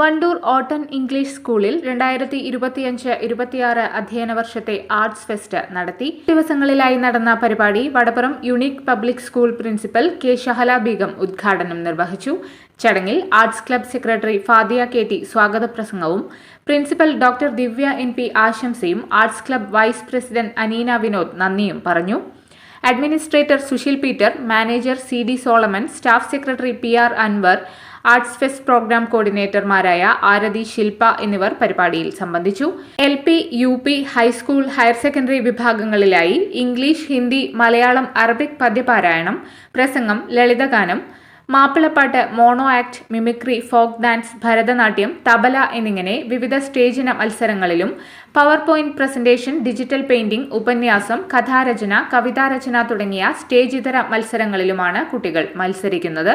വണ്ടൂർ ഓട്ടൺ ഇംഗ്ലീഷ് സ്കൂളിൽ രണ്ടായിരത്തി ഇരുപത്തിയഞ്ച് ഇരുപത്തിയാറ് അധ്യയന വർഷത്തെ ആർട്സ് ഫെസ്റ്റ് നടത്തി. ദിവസങ്ങളിലായി നടന്ന പരിപാടി Vadappuram unique public school principal K Shahala Begum ഉദ്ഘാടനം നിർവഹിച്ചു. ചടങ്ങിൽ arts club secretary Fadiya K T സ്വാഗത പ്രസംഗവും principal doctor Divya N P ആശംസയും arts club vice president Aneena Vinod നന്ദിയും പറഞ്ഞു. Administrator Susheel Peter manager C D Solomon staff secretary P R Anwar arts fest programme കോർഡിനേറ്റർമാരായ Arathi Shilpa എന്നിവർ പരിപാടിയിൽ സംബന്ധിച്ചു. L P U P high school higher secondary വിഭാഗങ്ങളിലായി English Hindi Malayalam Arabic പദ്യപാരായണം പ്രസംഗം ലളിതഗാനം മാപ്പിളപ്പാട്ട് mono act mimicry folk dance Bharatanatyam tabla എന്നിങ്ങനെ വിവിധ സ്റ്റേജിന മത്സരങ്ങളിലും power point presentation digital painting ഉപന്യാസം കഥാരചന കവിതാരചന തുടങ്ങിയ സ്റ്റേജ് ഇതര മത്സരങ്ങളിലുമാണ് കുട്ടികൾ മത്സരിക്കുന്നത്.